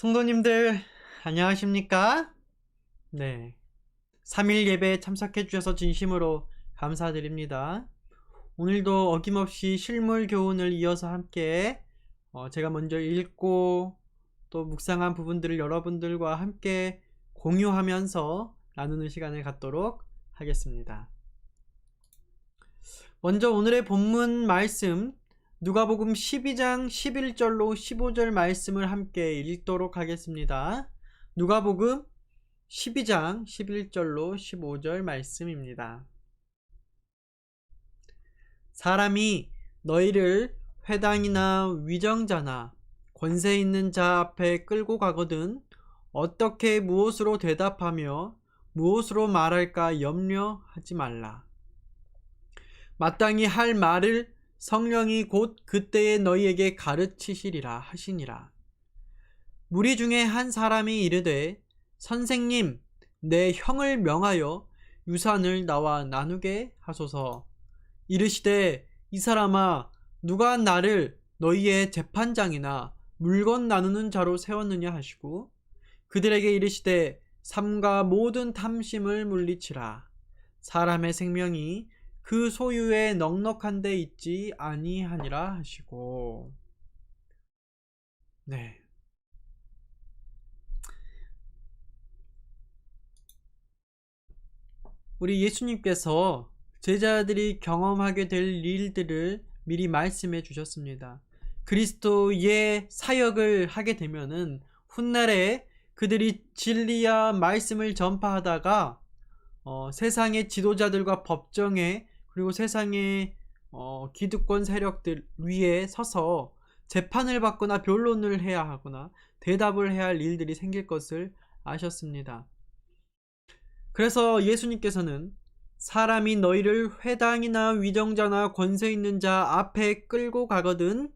성도님들 안녕하십니까? 네. 3일 예배에 참석해 주셔서 진심으로 감사드립니다. 오늘도 어김없이 실물 교훈을 이어서 함께 어, 제가 먼저 읽고 또 묵상한 부분들을 여러분들과 함께 공유하면서 나누는 시간을 갖도록 하겠습니다. 먼저 오늘의 본문 말씀 누가복음 12장 11절로 15절 말씀을 함께 읽도록 하겠습니다. 누가복음 12장 11절로 15절 말씀입니다. 사람이 너희를 회당이나 위정자나 권세 있는 자 앞에 끌고 가거든 어떻게 무엇으로 대답하며 무엇으로 말할까 염려하지 말라. 마땅히 할 말을 성령이 곧 그때에 너희에게 가르치시리라 하시니라. 무리 중에 한 사람이 이르되 선생님 내 형을 명하여 유산을 나와 나누게 하소서. 이르시되 이 사람아 누가 나를 너희의 재판장이나 물건 나누는 자로 세웠느냐 하시고 그들에게 이르시되 삼가 모든 탐심을 물리치라. 사람의 생명이 그 소유에 넉넉한 데 있지 아니하니라 하시고 네. 우리 예수님께서 제자들이 경험하게 될 일들을 미리 말씀해 주셨습니다. 그리스도의 사역을 하게 되면은 훗날에 그들이 진리와 말씀을 전파하다가 어, 세상의 지도자들과 법정에 그리고 세상의 어, 기득권 세력들 위에 서서 재판을 받거나 변론을 해야 하거나 대답을 해야 할 일들이 생길 것을 아셨습니다. 그래서 예수님께서는 사람이 너희를 회당이나 위정자나 권세 있는 자 앞에 끌고 가거든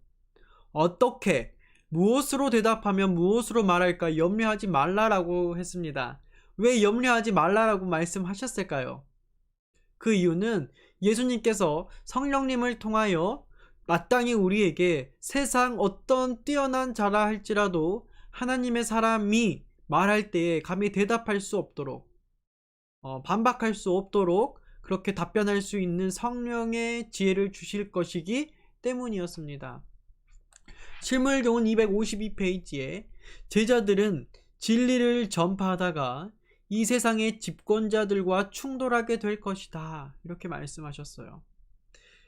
어떻게 무엇으로 대답하면 무엇으로 말할까 염려하지 말라라고 했습니다. 왜 염려하지 말라라고 말씀하셨을까요? 그 이유는 예수님께서 성령님을 통하여 마땅히 우리에게 세상 어떤 뛰어난 자라 할지라도 하나님의 사람이 말할 때에 감히 대답할 수 없도록 어, 반박할 수 없도록 그렇게 답변할 수 있는 성령의 지혜를 주실 것이기 때문이었습니다. 실물교훈 252페이지에 제자들은 진리를 전파하다가 이 세상의 집권자들과 충돌하게 될 것이다. 이렇게 말씀하셨어요.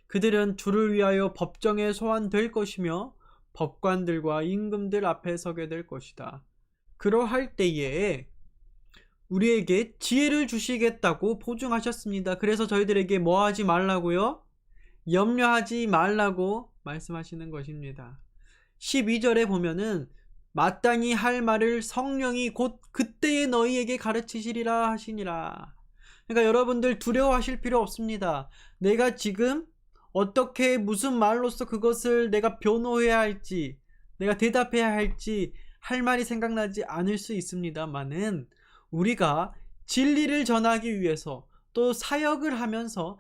그들은 주를 위하여 법정에 소환될 것이며 법관들과 임금들 앞에 서게 될 것이다. 그러할 때에 우리에게 지혜를 주시겠다고 보증하셨습니다. 그래서 저희들에게 뭐 하지 말라고요? 염려하지 말라고 말씀하시는 것입니다. 12절에 보면은 마땅히 할 말을 성령이 곧 그때에 너희에게 가르치시리라 하시니라. 그러니까 여러분들 두려워하실 필요 없습니다. 내가 지금 어떻게 무슨 말로써 그것을 내가 변호해야 할지, 내가 대답해야 할지 할 말이 생각나지 않을 수 있습니다만은 우리가 진리를 전하기 위해서 또 사역을 하면서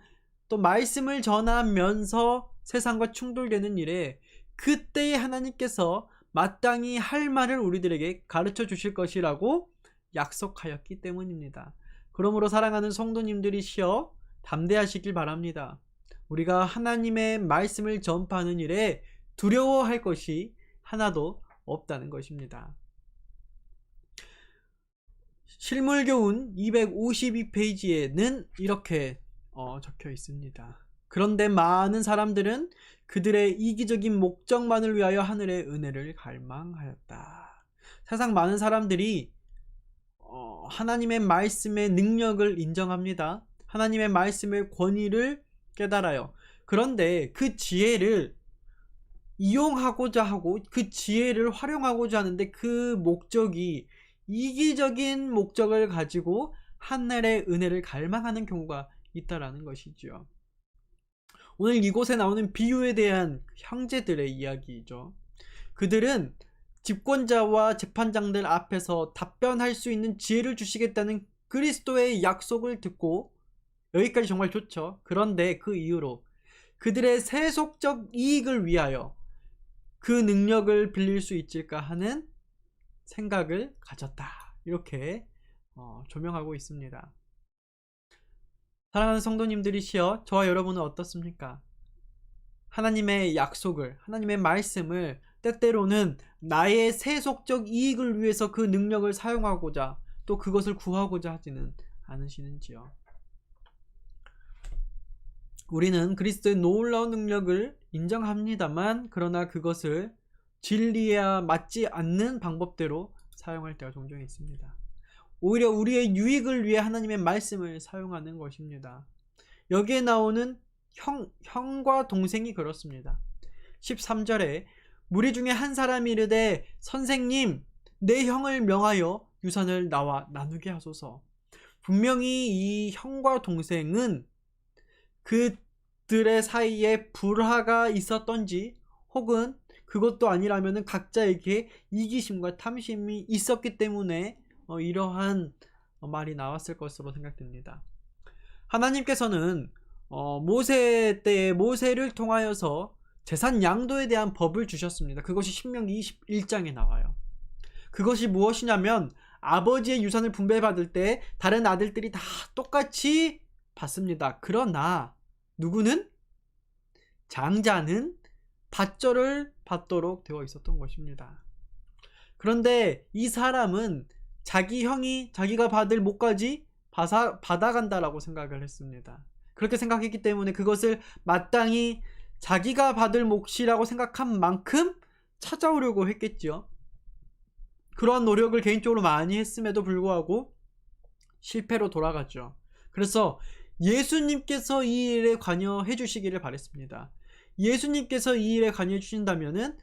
또 말씀을 전하면서 세상과 충돌되는 일에 그때에 하나님께서 마땅히 할 말을 우리들에게 가르쳐 주실 것이라고 약속하였기 때문입니다. 그러므로 사랑하는 성도님들이시여 담대하시길 바랍니다. 우리가 하나님의 말씀을 전파하는 일에 두려워할 것이 하나도 없다는 것입니다. 실물교훈 252페이지에는 이렇게 어, 적혀 있습니다. 그런데 많은 사람들은 그들의 이기적인 목적만을 위하여 하늘의 은혜를 갈망하였다. 세상 많은 사람들이 어, 하나님의 말씀의 능력을 인정합니다. 하나님의 말씀의 권위를 깨달아요. 그런데 그 지혜를 이용하고자 하고 그 지혜를 활용하고자 하는데 그 목적이 이기적인 목적을 가지고 하늘의 은혜를 갈망하는 경우가 있다라는 것이죠. 오늘 이곳에 나오는 비유에 대한 형제들의 이야기죠. 그들은 집권자와 재판장들 앞에서 답변할 수 있는 지혜를 주시겠다는 그리스도의 약속을 듣고 여기까지 정말 좋죠. 그런데 그 이후로 그들의 세속적 이익을 위하여 그 능력을 빌릴 수 있을까 하는 생각을 가졌다. 이렇게 어, 조명하고 있습니다. 사랑하는 성도님들이시여 저와 여러분은 어떻습니까? 하나님의 약속을 하나님의 말씀을 때때로는 나의 세속적 이익을 위해서 그 능력을 사용하고자 또 그것을 구하고자 하지는 않으시는지요. 우리는 그리스도의 놀라운 능력을 인정합니다만 그러나 그것을 진리에 맞지 않는 방법대로 사용할 때가 종종 있습니다. 오히려 우리의 유익을 위해 하나님의 말씀을 사용하는 것입니다. 여기에 나오는 형, 형과 동생이 그렇습니다. 13절에 무리 중에 한 사람이 이르되 선생님 내 형을 명하여 유산을 나와 나누게 하소서. 분명히 이 형과 동생은 그들의 사이에 불화가 있었던지 혹은 그것도 아니라면 각자에게 이기심과 탐심이 있었기 때문에 어, 이러한 말이 나왔을 것으로 생각됩니다. 하나님께서는 어, 모세 때에 모세를 통하여서 재산 양도에 대한 법을 주셨습니다. 그것이 신명기 21장에 나와요. 그것이 무엇이냐면 아버지의 유산을 분배받을 때 다른 아들들이 다 똑같이 받습니다. 그러나 누구는 장자는 밭절을 받도록 되어 있었던 것입니다. 그런데 이 사람은 자기 형이 자기가 받을 목까지 받아, 받아간다라고 생각을 했습니다. 그렇게 생각했기 때문에 그것을 마땅히 자기가 받을 몫이라고 생각한 만큼 찾아오려고 했겠지요. 그러한 노력을 개인적으로 많이 했음에도 불구하고 실패로 돌아갔죠. 그래서 예수님께서 이 일에 관여해 주시기를 바랬습니다. 예수님께서 이 일에 관여해 주신다면은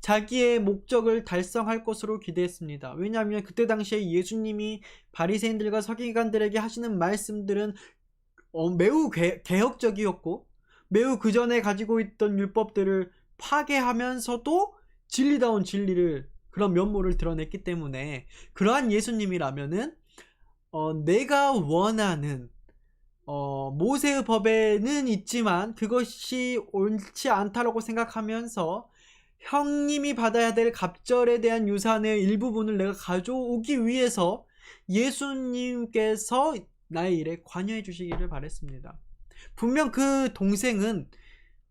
자기의 목적을 달성할 것으로 기대했습니다. 왜냐하면 그때 당시에 예수님이 바리새인들과 서기관들에게 하시는 말씀들은 어, 매우 개, 개혁적이었고 매우 그 전에 가지고 있던 율법들을 파괴하면서도 진리다운 진리를 그런 면모를 드러냈기 때문에 그러한 예수님이라면은 어, 내가 원하는 어, 모세의 법에는 있지만 그것이 옳지 않다라고 생각하면서 형님이 받아야 될 갑절에 대한 유산의 일부분을 내가 가져오기 위해서 예수님께서 나의 일에 관여해 주시기를 바랬습니다. 분명 그 동생은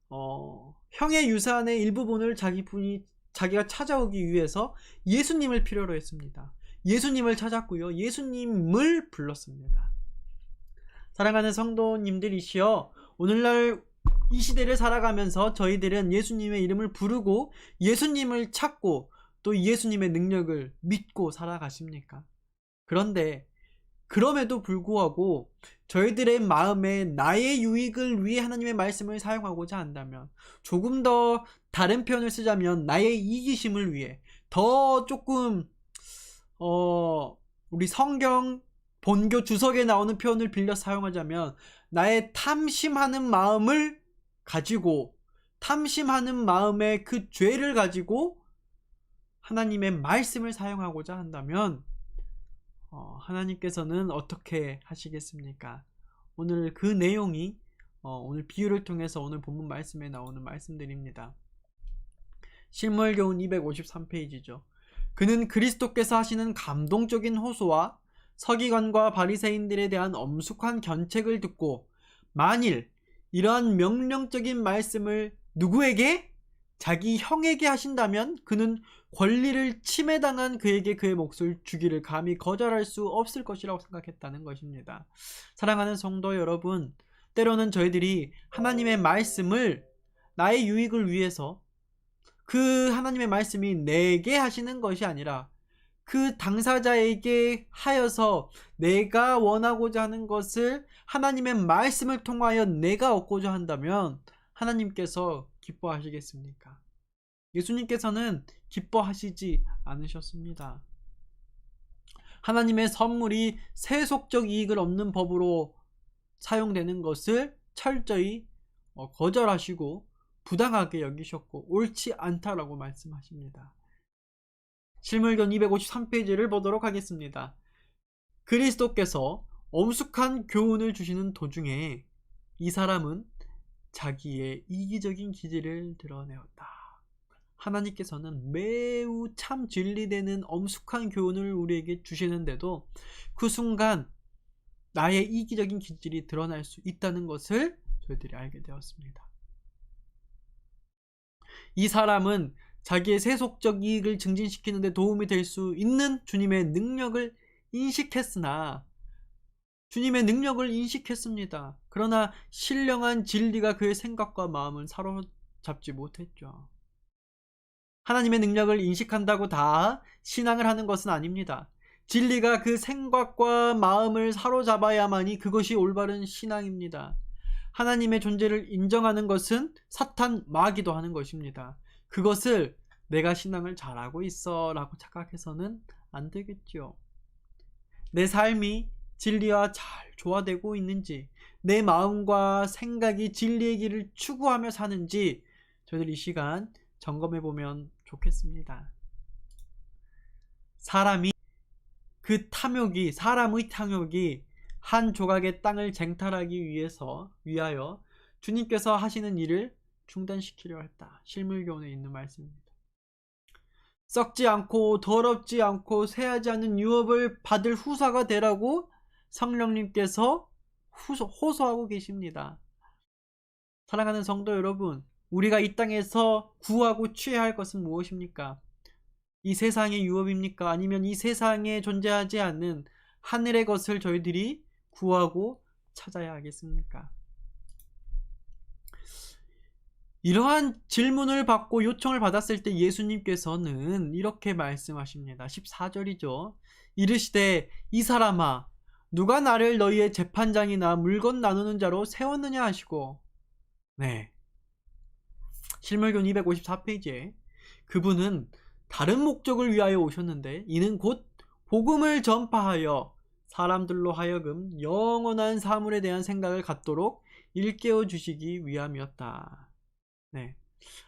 어, 형의 유산의 일부분을 자기 분이 자기가 찾아오기 위해서 예수님을 필요로 했습니다. 예수님을 찾았고요. 예수님을 불렀습니다. 사랑하는 성도님들이시여 오늘날 이 시대를 살아가면서 저희들은 예수님의 이름을 부르고 예수님을 찾고 또 예수님의 능력을 믿고 살아가십니까? 그런데 그럼에도 불구하고 저희들의 마음에 나의 유익을 위해 하나님의 말씀을 사용하고자 한다면 조금 더 다른 표현을 쓰자면 나의 이기심을 위해 더 조금 어 우리 성경 본교 주석에 나오는 표현을 빌려 사용하자면 나의 탐심하는 마음을 가지고 탐심하는 마음의 그 죄를 가지고 하나님의 말씀을 사용하고자 한다면 어, 하나님께서는 어떻게 하시겠습니까? 오늘 그 내용이 어, 오늘 비유를 통해서 오늘 본문 말씀에 나오는 말씀들입니다. 실물교훈 253페이지죠. 그는 그리스도께서 하시는 감동적인 호소와 서기관과 바리새인들에 대한 엄숙한 견책을 듣고 만일 이러한 명령적인 말씀을 누구에게 자기 형에게 하신다면 그는 권리를 침해당한 그에게 그의 몫을 주기를 감히 거절할 수 없을 것이라고 생각했다는 것입니다. 사랑하는 성도 여러분, 때로는 저희들이 하나님의 말씀을 나의 유익을 위해서 그 하나님의 말씀이 내게 하시는 것이 아니라 그 당사자에게 하여서 내가 원하고자 하는 것을 하나님의 말씀을 통하여 내가 얻고자 한다면 하나님께서 기뻐하시겠습니까? 예수님께서는 기뻐하시지 않으셨습니다. 하나님의 선물이 세속적 이익을 얻는 법으로 사용되는 것을 철저히 어, 거절하시고 부당하게 여기셨고 옳지 않다라고 말씀하십니다. 실물견 253페이지를 보도록 하겠습니다. 그리스도께서 엄숙한 교훈을 주시는 도중에 이 사람은 자기의 이기적인 기질을 드러내었다. 하나님께서는 매우 참 진리되는 엄숙한 교훈을 우리에게 주시는데도 그 순간 나의 이기적인 기질이 드러날 수 있다는 것을 저희들이 알게 되었습니다. 이 사람은 자기의 세속적 이익을 증진시키는 데 도움이 될 수 있는 주님의 능력을 인식했으나 주님의 능력을 인식했습니다. 그러나 신령한 진리가 그의 생각과 마음을 사로잡지 못했죠. 하나님의 능력을 인식한다고 다 신앙을 하는 것은 아닙니다. 진리가 그 생각과 마음을 사로잡아야만이 그것이 올바른 신앙입니다. 하나님의 존재를 인정하는 것은 사탄 마귀도 하는 것입니다. 그것을 내가 신앙을 잘하고 있어 라고 착각해서는 안 되겠지요. 내 삶이 진리와 잘 조화되고 있는지, 내 마음과 생각이 진리의 길을 추구하며 사는지 저희들 이 시간 점검해 보면 좋겠습니다. 사람이 그 탐욕이 사람의 탐욕이 한 조각의 땅을 쟁탈하기 위해서 위하여 주님께서 하시는 일을 중단시키려 했다. 실물교훈에 있는 말씀입니다. 썩지 않고 더럽지 않고 쇠하지 않는 유업을 받을 후사가 되라고 성령님께서 후소, 호소하고 계십니다. 사랑하는 성도 여러분, 우리가 이 땅에서 구하고 취해야 할 것은 무엇입니까? 이 세상의 유업입니까? 아니면 이 세상에 존재하지 않는 하늘의 것을 저희들이 구하고 찾아야 하겠습니까? 이러한 질문을 받고 요청을 받았을 때 예수님께서는 이렇게 말씀하십니다. 14절이죠. 이르시되 이 사람아 누가 나를 너희의 재판장이나 물건 나누는 자로 세웠느냐 하시고 네. 실물교훈 254페이지에 그분은 다른 목적을 위하여 오셨는데 이는 곧 복음을 전파하여 사람들로 하여금 영원한 사물에 대한 생각을 갖도록 일깨워 주시기 위함이었다. 네.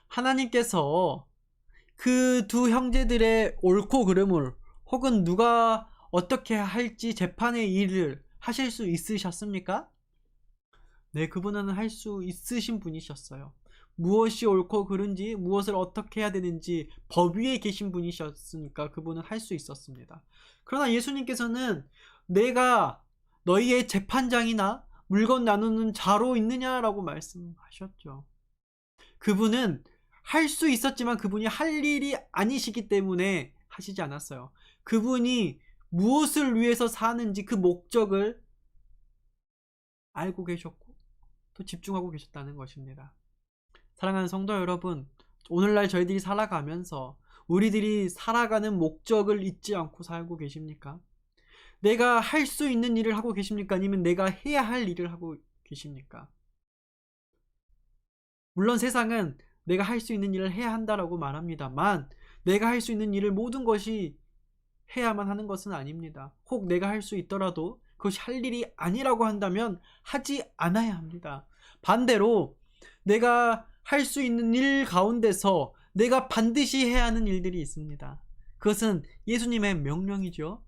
하나님께서 그 두 형제들의 옳고 그름을 혹은 누가 어떻게 할지 재판의 일을 하실 수 있으셨습니까? 네, 그분은 할 수 있으신 분이셨어요. 무엇이 옳고 그른지, 무엇을 어떻게 해야 되는지 법 위에 계신 분이셨으니까 그분은 할 수 있었습니다. 그러나 예수님께서는 내가 너희의 재판장이나 물건 나누는 자로 있느냐라고 말씀하셨죠. 그분은 할 수 있었지만 그분이 할 일이 아니시기 때문에 하시지 않았어요. 그분이 무엇을 위해서 사는지 그 목적을 알고 계셨고 또 집중하고 계셨다는 것입니다. 사랑하는 성도 여러분, 오늘날 저희들이 살아가면서 우리들이 살아가는 목적을 잊지 않고 살고 계십니까? 내가 할 수 있는 일을 하고 계십니까? 아니면 내가 해야 할 일을 하고 계십니까? 물론 세상은 내가 할 수 있는 일을 해야 한다라고 말합니다만 내가 할 수 있는 일을 모든 것이 해야만 하는 것은 아닙니다. 혹 내가 할 수 있더라도 그것이 할 일이 아니라고 한다면 하지 않아야 합니다. 반대로 내가 할 수 있는 일 가운데서 내가 반드시 해야 하는 일들이 있습니다. 그것은 예수님의 명령이죠.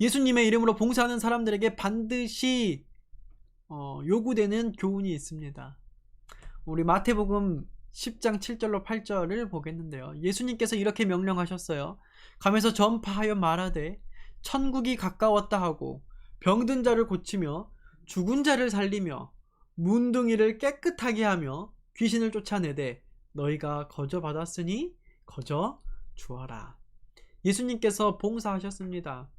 예수님의 이름으로 봉사하는 사람들에게 반드시 어, 요구되는 교훈이 있습니다. 우리 마태복음 10장 7절로 8절을 보겠는데요. 예수님께서 이렇게 명령하셨어요. 가면서 전파하여 말하되 천국이 가까웠다 하고 병든 자를 고치며 죽은 자를 살리며 문둥이를 깨끗하게 하며 귀신을 쫓아내되 너희가 거저 받았으니 거저 주어라. 예수님께서 봉사하셨습니다.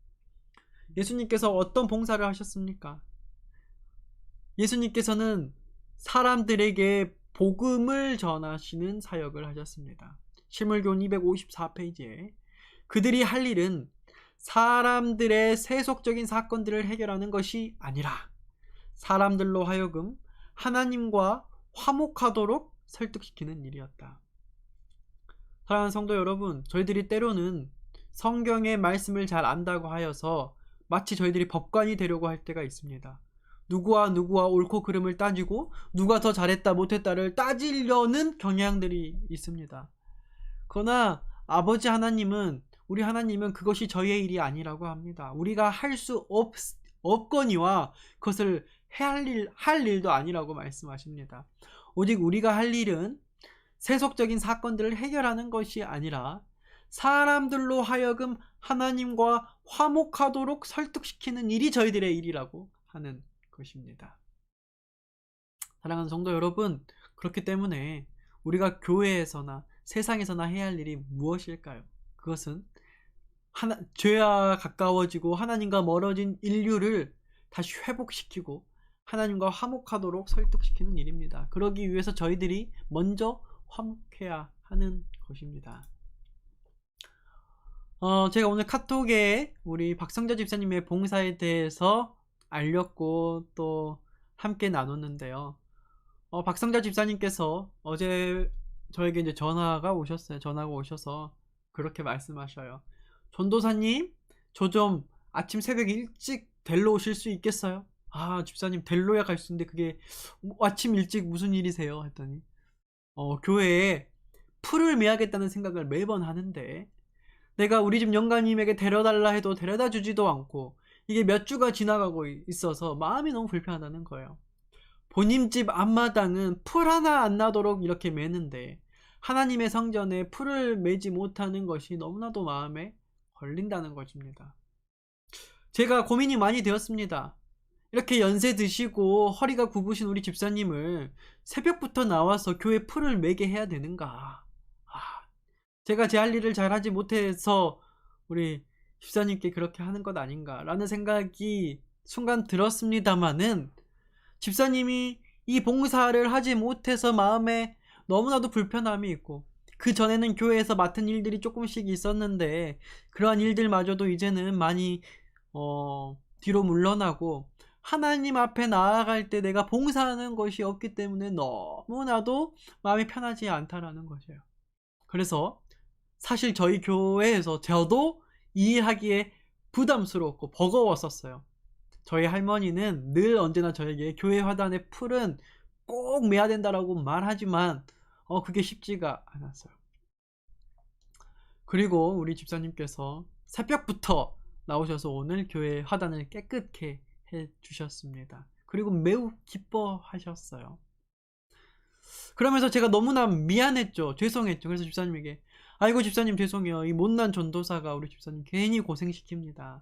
예수님께서 어떤 봉사를 하셨습니까? 예수님께서는 사람들에게 복음을 전하시는 사역을 하셨습니다. 실물교훈 254페이지에 그들이 할 일은 사람들의 세속적인 사건들을 해결하는 것이 아니라 사람들로 하여금 하나님과 화목하도록 설득시키는 일이었다. 사랑하는 성도 여러분, 저희들이 때로는 성경의 말씀을 잘 안다고 하여서 마치 저희들이 법관이 되려고 할 때가 있습니다. 누구와 누구와 옳고 그름을 따지고 누가 더 잘했다 못했다를 따지려는 경향들이 있습니다. 그러나 아버지 하나님은 우리 하나님은 그것이 저희의 일이 아니라고 합니다. 우리가 할 수 없거니와 그것을 해야 할 일, 할 일도 아니라고 말씀하십니다. 오직 우리가 할 일은 세속적인 사건들을 해결하는 것이 아니라 사람들로 하여금 하나님과 화목하도록 설득시키는 일이 저희들의 일이라고 하는 것입니다. 사랑하는 성도 여러분, 그렇기 때문에 우리가 교회에서나 세상에서나 해야 할 일이 무엇일까요? 그것은 하나, 죄와 가까워지고 하나님과 멀어진 인류를 다시 회복시키고 하나님과 화목하도록 설득시키는 일입니다. 그러기 위해서 저희들이 먼저 화목해야 하는 것입니다. 어, 제가 오늘 카톡에 우리 박성자 집사님의 봉사에 대해서 알렸고 또 함께 나눴는데요. 어, 박성자 집사님께서 어제 저에게 이제 전화가 오셨어요. 전화가 오셔서 그렇게 말씀하셔요. 전도사님, 저 좀 아침 새벽 일찍 델로 오실 수 있겠어요? 아, 집사님 델로야 갈 수 있는데 그게 아침 일찍 무슨 일이세요? 했더니 어, 교회에 풀을 매야겠다는 생각을 매번 하는데 내가 우리 집 영가님에게 데려달라 해도 데려다 주지도 않고 이게 몇 주가 지나가고 있어서 마음이 너무 불편하다는 거예요. 본인 집 앞마당은 풀 하나 안 나도록 이렇게 매는데 하나님의 성전에 풀을 매지 못하는 것이 너무나도 마음에 걸린다는 것입니다. 제가 고민이 많이 되었습니다. 이렇게 연세 드시고 허리가 굽으신 우리 집사님을 새벽부터 나와서 교회 풀을 매게 해야 되는가? 아, 제가 제 할 일을 잘 하지 못해서 우리 집사님께 그렇게 하는 것 아닌가라는 생각이 순간 들었습니다마는 집사님이 이 봉사를 하지 못해서 마음에 너무나도 불편함이 있고 그 전에는 교회에서 맡은 일들이 조금씩 있었는데 그러한 일들마저도 이제는 많이 어, 뒤로 물러나고 하나님 앞에 나아갈 때 내가 봉사하는 것이 없기 때문에 너무나도 마음이 편하지 않다라는 것이에요. 그래서 사실 저희 교회에서 저도 이 일하기에 부담스럽고 버거웠었어요. 저희 할머니는 늘 언제나 저에게 교회 화단의 풀은 꼭 매야 된다라고 말하지만 어 그게 쉽지가 않았어요. 그리고 우리 집사님께서 새벽부터 나오셔서 오늘 교회 화단을 깨끗게 해 주셨습니다. 그리고 매우 기뻐하셨어요. 그러면서 제가 너무나 미안했죠. 죄송했죠. 그래서 집사님에게 아이고 집사님 죄송해요. 이 못난 전도사가 우리 집사님 괜히 고생시킵니다.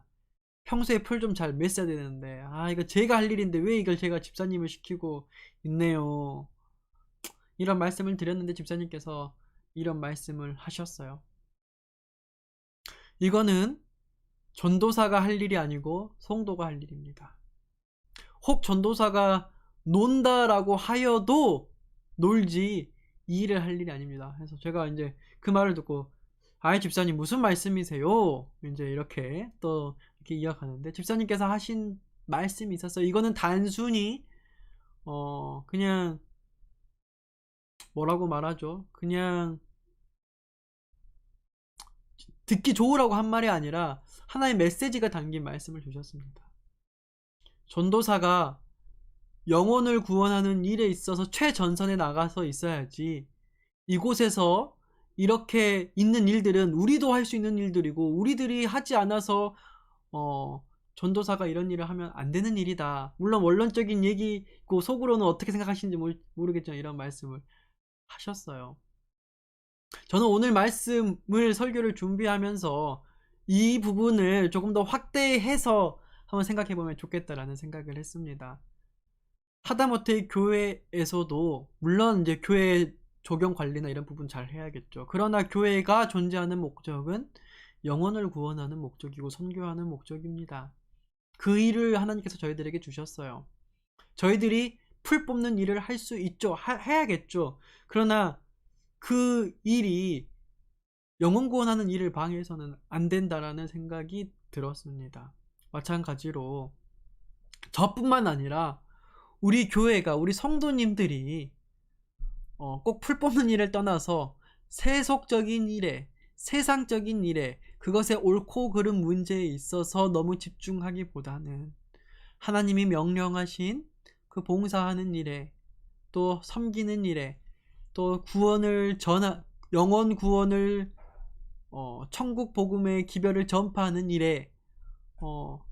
평소에 풀 좀 잘 맸어야 되는데 아 이거 제가 할 일인데 왜 이걸 제가 집사님을 시키고 있네요. 이런 말씀을 드렸는데 집사님께서 이런 말씀을 하셨어요. 이거는 전도사가 할 일이 아니고 성도가 할 일입니다. 혹 전도사가 논다라고 하여도 놀지 이 일을 할 일이 아닙니다. 그래서 제가 이제 그 말을 듣고 아이 집사님 무슨 말씀이세요? 이제 이렇게 또 이렇게 이야기하는데 집사님께서 하신 말씀이 있었어요. 이거는 단순히 어 그냥 뭐라고 말하죠? 그냥 듣기 좋으라고 한 말이 아니라 하나의 메시지가 담긴 말씀을 주셨습니다. 전도사가 영혼을 구원하는 일에 있어서 최전선에 나가서 있어야지 이곳에서 이렇게 있는 일들은 우리도 할 수 있는 일들이고 우리들이 하지 않아서 어 전도사가 이런 일을 하면 안 되는 일이다. 물론 원론적인 얘기고 속으로는 어떻게 생각하시는지 모르겠지만 이런 말씀을 하셨어요. 저는 오늘 말씀을 설교를 준비하면서 이 부분을 조금 더 확대해서 한번 생각해 보면 좋겠다라는 생각을 했습니다. 하다못해 교회에서도 물론 이제 교회 조경 관리나 이런 부분 잘 해야겠죠. 그러나 교회가 존재하는 목적은 영혼을 구원하는 목적이고 선교하는 목적입니다. 그 일을 하나님께서 저희들에게 주셨어요. 저희들이 풀 뽑는 일을 할 수 있죠. 하, 해야겠죠. 그러나 그 일이 영혼 구원하는 일을 방해해서는 안 된다라는 생각이 들었습니다. 마찬가지로 저뿐만 아니라 우리 교회가 우리 성도님들이 어, 꼭 풀 뽑는 일을 떠나서 세속적인 일에 세상적인 일에 그것에 옳고 그른 문제에 있어서 너무 집중하기보다는 하나님이 명령하신 그 봉사하는 일에 또 섬기는 일에 또 구원을 전하 영원 구원을 어, 천국 복음의 기별을 전파하는 일에 어,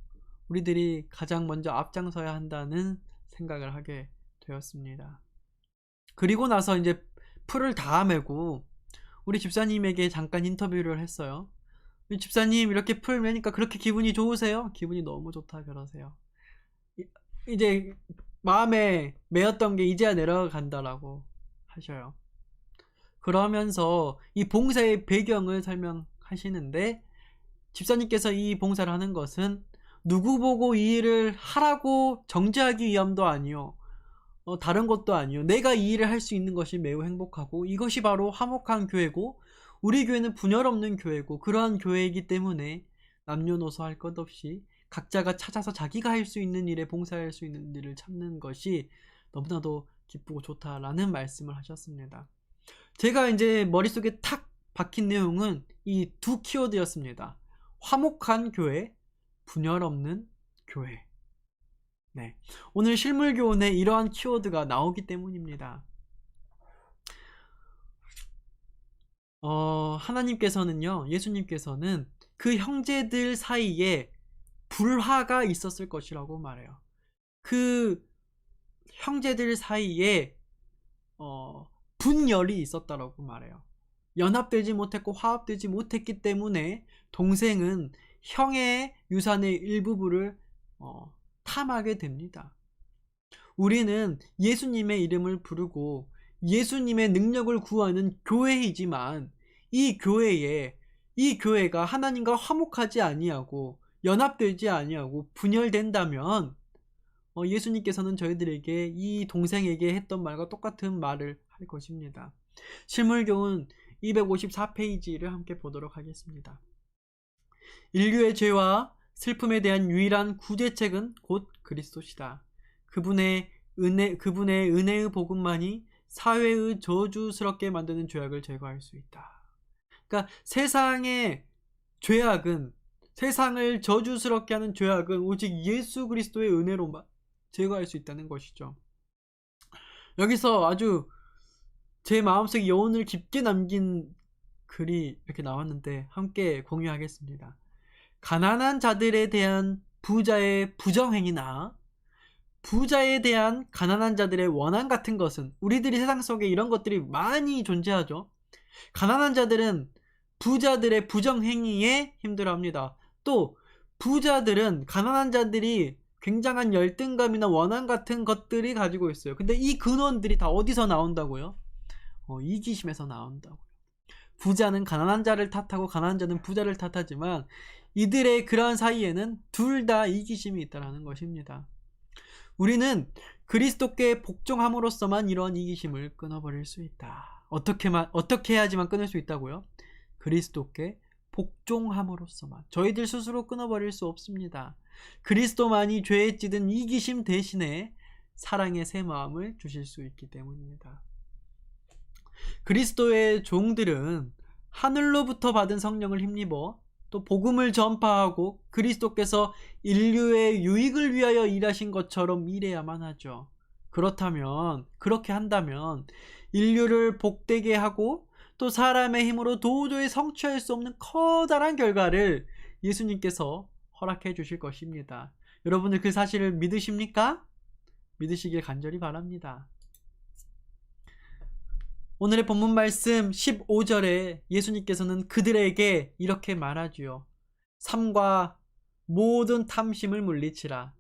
우리들이 가장 먼저 앞장서야 한다는 생각을 하게 되었습니다. 그리고 나서 이제 풀을 다 메고 우리 집사님에게 잠깐 인터뷰를 했어요. 집사님 이렇게 풀 메니까 그렇게 기분이 좋으세요? 기분이 너무 좋다 그러세요. 이- 이제 마음에 메었던 게 이제야 내려간다라고 하셔요. 그러면서 이 봉사의 배경을 설명하시는데 집사님께서 이 봉사를 하는 것은 누구 보고 이 일을 하라고 정죄하기 위함도 아니요. 어, 다른 것도 아니요. 내가 이 일을 할 수 있는 것이 매우 행복하고 이것이 바로 화목한 교회고 우리 교회는 분열 없는 교회고 그러한 교회이기 때문에 남녀노소 할 것 없이 각자가 찾아서 자기가 할 수 있는 일에 봉사할 수 있는 일을 찾는 것이 너무나도 기쁘고 좋다라는 말씀을 하셨습니다. 제가 이제 머릿속에 탁 박힌 내용은 이 두 키워드였습니다. 화목한 교회, 분열 없는 교회. 네. 오늘 실물 교훈에 이러한 키워드가 나오기 때문입니다. 어, 하나님께서는요, 예수님께서는 그 형제들 사이에 불화가 있었을 것이라고 말해요. 그 형제들 사이에 어, 분열이 있었다라고 말해요. 연합되지 못했고 화합되지 못했기 때문에 동생은 형의 유산의 일부분을 어, 탐하게 됩니다. 우리는 예수님의 이름을 부르고 예수님의 능력을 구하는 교회이지만 이 교회에 이 교회가 하나님과 화목하지 아니하고 연합되지 아니하고 분열된다면 어, 예수님께서는 저희들에게 이 동생에게 했던 말과 똑같은 말을 할 것입니다. 실물교훈 254페이지를 함께 보도록 하겠습니다. 인류의 죄와 슬픔에 대한 유일한 구제책은 곧 그리스도시다. 그분의 은혜, 그분의 은혜의 복음만이 사회의 저주스럽게 만드는 죄악을 제거할 수 있다. 그러니까 세상의 죄악은 세상을 저주스럽게 하는 죄악은 오직 예수 그리스도의 은혜로만 제거할 수 있다는 것이죠. 여기서 아주 제 마음속에 여운을 깊게 남긴 글이 이렇게 나왔는데 함께 공유하겠습니다. 가난한 자들에 대한 부자의 부정행위나 부자에 대한 가난한 자들의 원한 같은 것은 우리들이 세상 속에 이런 것들이 많이 존재하죠. 가난한 자들은 부자들의 부정행위에 힘들어합니다. 또 부자들은 가난한 자들이 굉장한 열등감이나 원한 같은 것들이 가지고 있어요. 근데 이 근원들이 다 어디서 나온다고요? 어, 이기심에서 나온다고요. 부자는 가난한 자를 탓하고 가난한 자는 부자를 탓하지만 이들의 그러한 사이에는 둘 다 이기심이 있다는 것입니다. 우리는 그리스도께 복종함으로써만 이런 이기심을 끊어버릴 수 있다. 어떻게만 어떻게 해야지만 끊을 수 있다고요? 그리스도께 복종함으로써만 저희들 스스로 끊어버릴 수 없습니다. 그리스도만이 죄에 찌든 이기심 대신에 사랑의 새 마음을 주실 수 있기 때문입니다. 그리스도의 종들은 하늘로부터 받은 성령을 힘입어 또 복음을 전파하고 그리스도께서 인류의 유익을 위하여 일하신 것처럼 일해야만 하죠. 그렇다면 그렇게 한다면 인류를 복되게 하고 또 사람의 힘으로 도저히 성취할 수 없는 커다란 결과를 예수님께서 허락해 주실 것입니다. 여러분들 그 사실을 믿으십니까? 믿으시길 간절히 바랍니다. 오늘의 본문 말씀 15절에 예수님께서는 그들에게 이렇게 말하지요. 삶과 모든 탐심을 물리치라.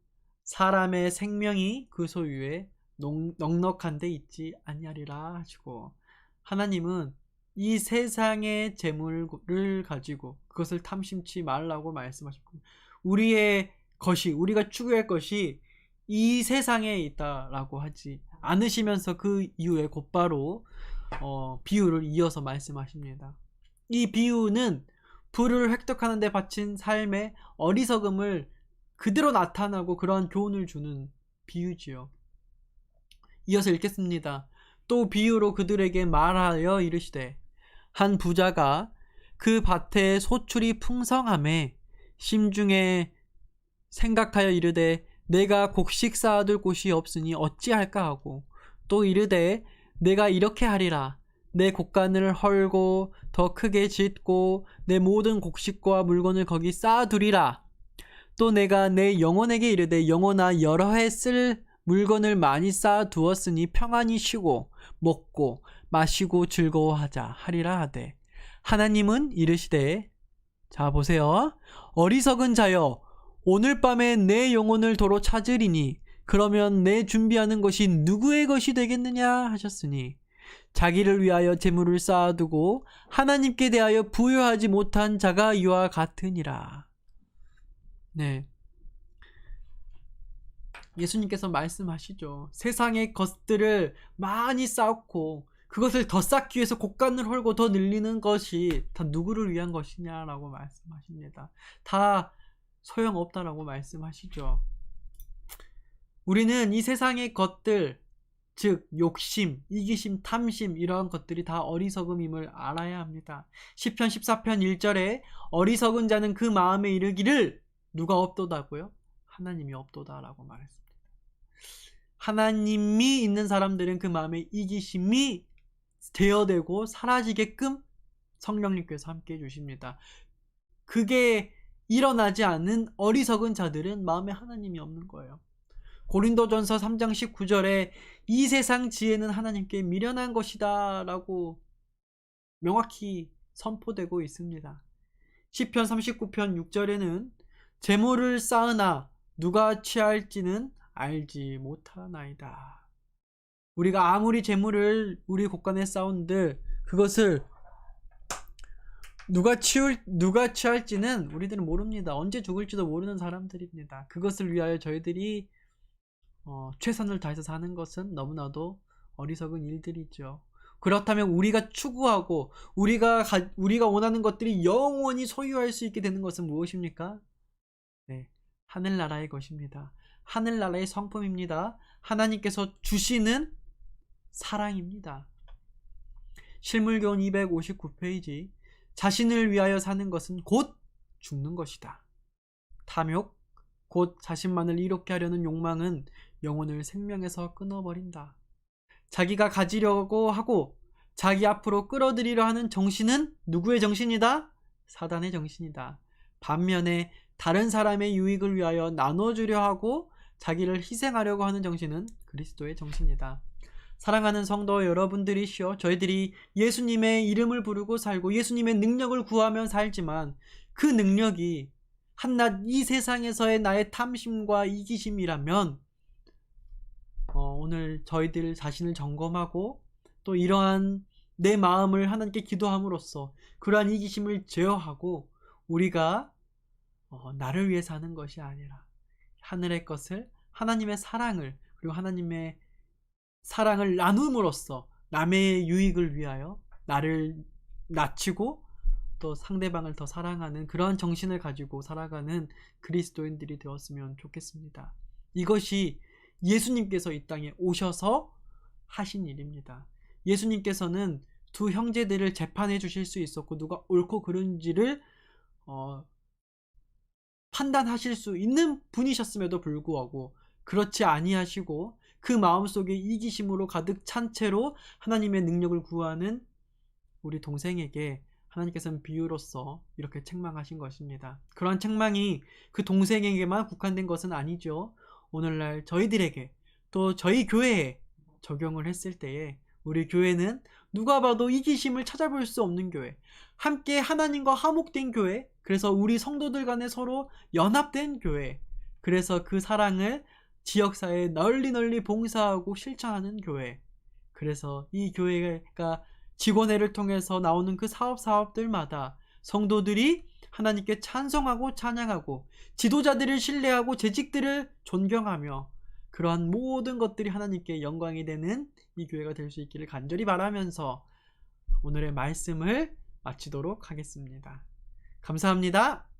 사람의 생명이 그 소유에 넉넉한 데 있지 아니하리라 하시고 하나님은 이 세상의 재물을 가지고 그것을 탐심치 말라고 말씀하셨고 우리의 것이 우리가 추구할 것이 이 세상에 있다라고 하지 않으시면서 그 이후에 곧바로 어, 비유를 이어서 말씀하십니다. 이 비유는 불을 획득하는 데 바친 삶의 어리석음을 그대로 나타나고 그러한 교훈을 주는 비유지요. 이어서 읽겠습니다. 또 비유로 그들에게 말하여 이르시되 한 부자가 그 밭에 소출이 풍성함에 심중에 생각하여 이르되 내가 곡식 쌓아둘 곳이 없으니 어찌할까 하고 또 이르되 내가 이렇게 하리라. 내 곡간을 헐고 더 크게 짓고 내 모든 곡식과 물건을 거기 쌓아두리라. 또 내가 내 영혼에게 이르되 영혼아 여러 해 쓸 물건을 많이 쌓아두었으니 평안히 쉬고 먹고 마시고 즐거워하자 하리라 하되 하나님은 이르시되 자 보세요. 어리석은 자여 오늘 밤에 내 영혼을 도로 찾으리니 그러면 내 준비하는 것이 누구의 것이 되겠느냐 하셨으니 자기를 위하여 재물을 쌓아두고 하나님께 대하여 부여하지 못한 자가 이와 같으니라. 네. 예수님께서 말씀하시죠. 세상의 것들을 많이 쌓고 그것을 더 쌓기 위해서 곡간을 헐고 더 늘리는 것이 다 누구를 위한 것이냐라고 말씀하십니다. 다 소용없다라고 말씀하시죠. 우리는 이 세상의 것들, 즉 욕심, 이기심, 탐심 이러한 것들이 다 어리석음임을 알아야 합니다. 시편 14편 1절에 어리석은 자는 그 마음에 이르기를 누가 없도다고요? 하나님이 없도다라고 말했습니다. 하나님이 있는 사람들은 그 마음에 이기심이 되어되고 사라지게끔 성령님께서 함께 해주십니다. 그게 일어나지 않은 어리석은 자들은 마음에 하나님이 없는 거예요. 고린도전서 3장 19절에 이 세상 지혜는 하나님께 미련한 것이다 라고 명확히 선포되고 있습니다. 시편 39편 6절에는 재물을 쌓으나 누가 취할지는 알지 못하나이다. 우리가 아무리 재물을 우리 곳간에 쌓은들 그것을 누가 치울 누가 취할지는 우리들은 모릅니다. 언제 죽을지도 모르는 사람들입니다. 그것을 위하여 저희들이 어, 최선을 다해서 사는 것은 너무나도 어리석은 일들이죠. 그렇다면 우리가 추구하고 우리가 가, 우리가 원하는 것들이 영원히 소유할 수 있게 되는 것은 무엇입니까? 네, 하늘나라의 것입니다. 하늘나라의 성품입니다. 하나님께서 주시는 사랑입니다. 실물교훈 259페이지 자신을 위하여 사는 것은 곧 죽는 것이다. 탐욕, 곧 자신만을 이롭게 하려는 욕망은 영혼을 생명에서 끊어버린다. 자기가 가지려고 하고 자기 앞으로 끌어들이려 하는 정신은 누구의 정신이다? 사단의 정신이다. 반면에 다른 사람의 유익을 위하여 나눠주려 하고 자기를 희생하려고 하는 정신은 그리스도의 정신이다. 사랑하는 성도 여러분들이시여 저희들이 예수님의 이름을 부르고 살고 예수님의 능력을 구하며 살지만 그 능력이 한낱 이 세상에서의 나의 탐심과 이기심이라면 어, 오늘 저희들 자신을 점검하고 또 이러한 내 마음을 하나님께 기도함으로써 그러한 이기심을 제어하고 우리가 어, 나를 위해 사는 것이 아니라 하늘의 것을 하나님의 사랑을 그리고 하나님의 사랑을 나눔으로써 남의 유익을 위하여 나를 낮추고 또 상대방을 더 사랑하는 그러한 정신을 가지고 살아가는 그리스도인들이 되었으면 좋겠습니다. 이것이 예수님께서 이 땅에 오셔서 하신 일입니다. 예수님께서는 두 형제들을 재판해 주실 수 있었고 누가 옳고 그른지를 어, 판단하실 수 있는 분이셨음에도 불구하고 그렇지 아니하시고 그 마음속에 이기심으로 가득 찬 채로 하나님의 능력을 구하는 우리 동생에게 하나님께서는 비유로서 이렇게 책망하신 것입니다. 그러한 책망이 그 동생에게만 국한된 것은 아니죠. 오늘날 저희들에게 또 저희 교회에 적용을 했을 때에 우리 교회는 누가 봐도 이기심을 찾아볼 수 없는 교회, 함께 하나님과 화목된 교회, 그래서 우리 성도들 간에 서로 연합된 교회, 그래서 그 사랑을 지역사회에 널리 널리 봉사하고 실천하는 교회, 그래서 이 교회가 직원회를 통해서 나오는 그 사업 사업들마다 성도들이 하나님께 찬송하고 찬양하고 지도자들을 신뢰하고 재직들을 존경하며 그러한 모든 것들이 하나님께 영광이 되는 이 교회가 될 수 있기를 간절히 바라면서 오늘의 말씀을 마치도록 하겠습니다. 감사합니다.